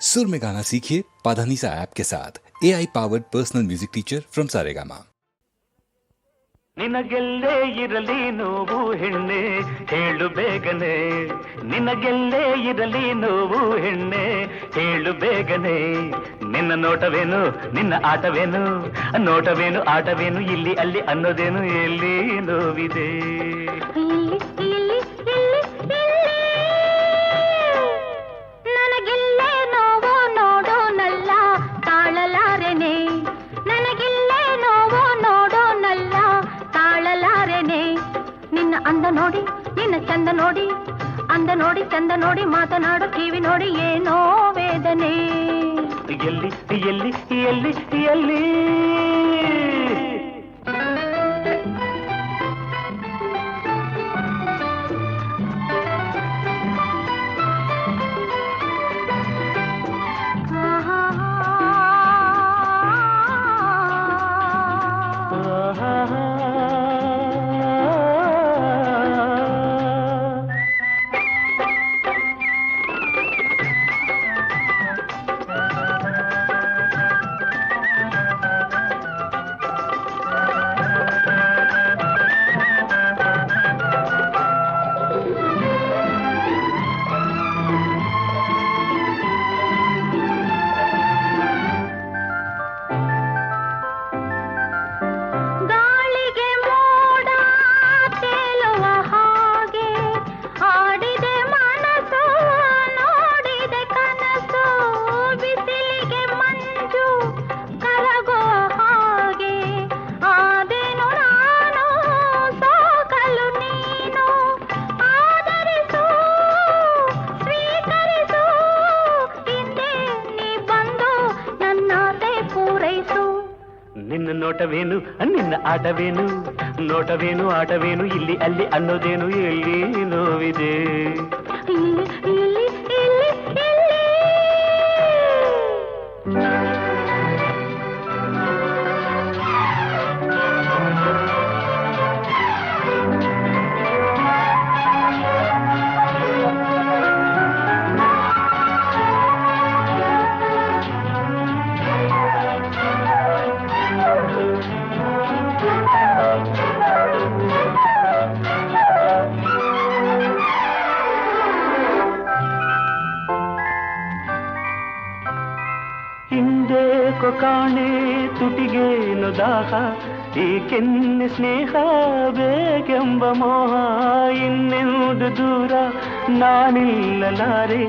सुर में गाना सीखिए पाधानीसा ऐप के साथ A I powered personal music teacher from Saregama ನಿನಗೆಲ್ಲೇ ಇರಲಿ ನೋವು ಹೆಣ್ಣೆ ಹೇಳು ಬೇಗನೆ ನಿನಗೆಲ್ಲೇ ಇರಲಿ ನೋವು ಹೆಣ್ಣೆ ಹೇಳು ಬೇಗನೆ ನಿನ್ನ ನೋಟವೇನು ನಿನ್ನ ಆಟವೇನು ನೋಟವೇನು ಆಟವೇನು ಇಲ್ಲಿ ಅಲ್ಲಿ ಅನ್ನೋದೇನು ಎಲ್ಲಿ ನೋವಿದೆ ಅಂದ ನೋಡಿ, ನಿನ್ನ ಚಂದ ನೋಡಿ, ಅಂದ ನೋಡಿ, ಚಂದ ನೋಡಿ, ಮಾತನಾಡು, ಕಿವಿ ನೋಡಿ, ಏನೋ ವೇದನೆ. ಎಲ್ಲಿ ಎಲ್ಲಿ ಎಲ್ಲಿ ಎಲ್ಲಿ? ನಿನ್ನ ನೋಟವೇನು? ನಿನ್ನ ಆಟವೇನು? ನೋಟವೇನು ಆಟವೇನು? ಇಲ್ಲಿ ಅಲ್ಲಿ ಅನ್ನೋದೇನು? ಎಲ್ಲಿ ನೋವಿದೆ? ಹಿಂದೆ ಕಾಣೆ ತುಟಿಗೇನು ದಾಹ ಈ ಕೆನ್ನೆ ಸ್ನೇಹ ಬೇಕೆಂಬ ಮೋಹ, ಇನ್ನೆಂದು ದೂರ ನಾನಿಲ್ಲಲಾರೆ,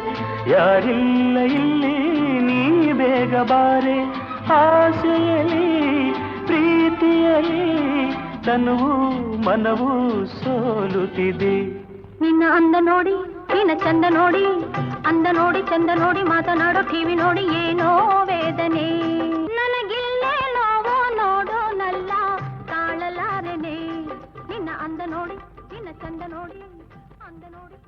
ಯಾರಿಲ್ಲ ಇಲ್ಲಿ ನೀ ಬೇಗ ಬಾರೆ ಆಸೆಯಲಿ ಪ್ರೀತಿಯಲಿ ತನುವು ಮನವು ಸೋಲುತ್ತಿದೆ. ನಿನ್ನ ಅಂದ ನೋಡಿ, ನಿನ್ನ ಚಂದ ನೋಡಿ, ಅಂದ ನೋಡಿ, ಚಂದ ನೋಡಿ, ಮಾತನಾಡೋ ಟಿವಿ ನೋಡಿ, ಏನೋ ವೇದನೆ. ನನಗಿಲ್ಲೇ ನೋವೋ ನಲ್ಲ ಕಾಣಲಾರನೆ ನಿನ್ನ ಅಂದ ನೋಡಿ, ನಿನ್ನ ಚಂದ ನೋಡಿ, ಅಂದ ನೋಡಿ